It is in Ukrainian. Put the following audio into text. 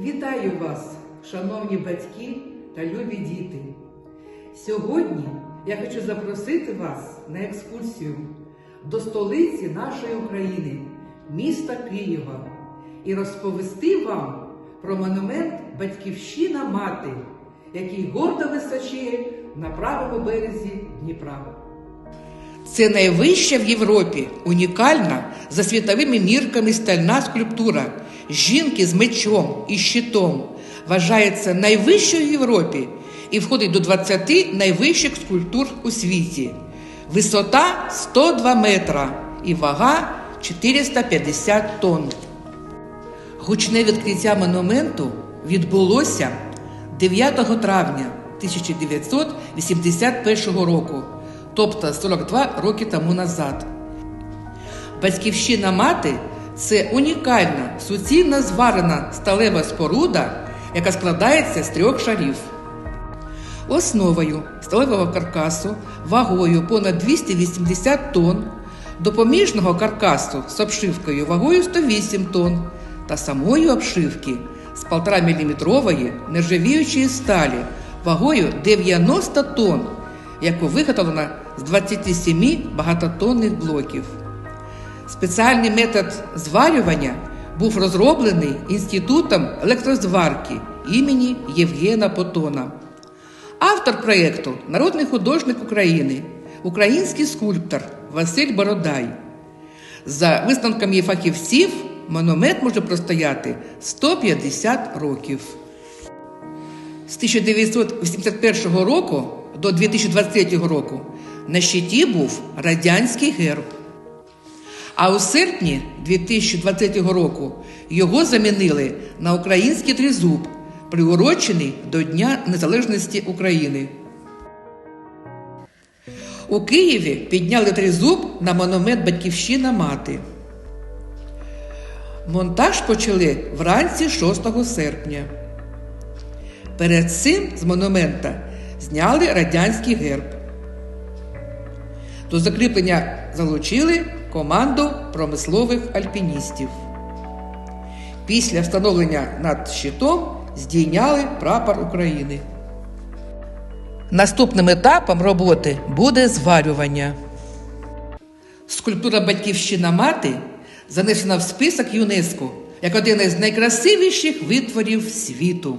Вітаю вас, шановні батьки та любі діти. Сьогодні я хочу запросити вас на екскурсію до столиці нашої України, міста Києва, і розповісти вам про монумент Батьківщина Мати, який гордо височіє на правому березі Дніпра. Це найвища в Європі, унікальна за світовими мірками стальна скульптура жінки з мечом і щитом. Вважається найвищою в Європі і входить до 20 найвищих скульптур у світі. Висота 102 метра і вага 450 тонн. Гучне відкриття монументу відбулося 9 травня 1981 року, тобто 42 роки тому назад. Батьківщина мати це унікальна, суцільно зварена сталева споруда, яка складається з трьох шарів. Основою сталевого каркасу вагою понад 280 тонн, допоміжного каркасу з обшивкою вагою 108 тонн та самої обшивки з 1,5 мм нержавіючої сталі вагою 90 тонн, яку виготовлено з 27 багатотонних блоків. Спеціальний метод зварювання був розроблений Інститутом електрозварки імені Євгена Потона. Автор проєкту народний художник України, український скульптор Василь Бородай. За висновками фахівців, монумент може простояти 150 років. З 1981 року до 2023 року на щиті був радянський герб. А у серпні 2023 року його замінили на український тризуб, приурочений до Дня Незалежності України. У Києві підняли тризуб на монумент Батьківщина мати. Монтаж почали вранці 6 серпня. Перед цим з монумента зняли радянський герб. До закріплення залучили команду промислових альпіністів. Після встановлення над щитом здійняли прапор України. Наступним етапом роботи буде зварювання. Скульптура Батьківщина мати занесена в список ЮНЕСКО як один із найкрасивіших витворів світу.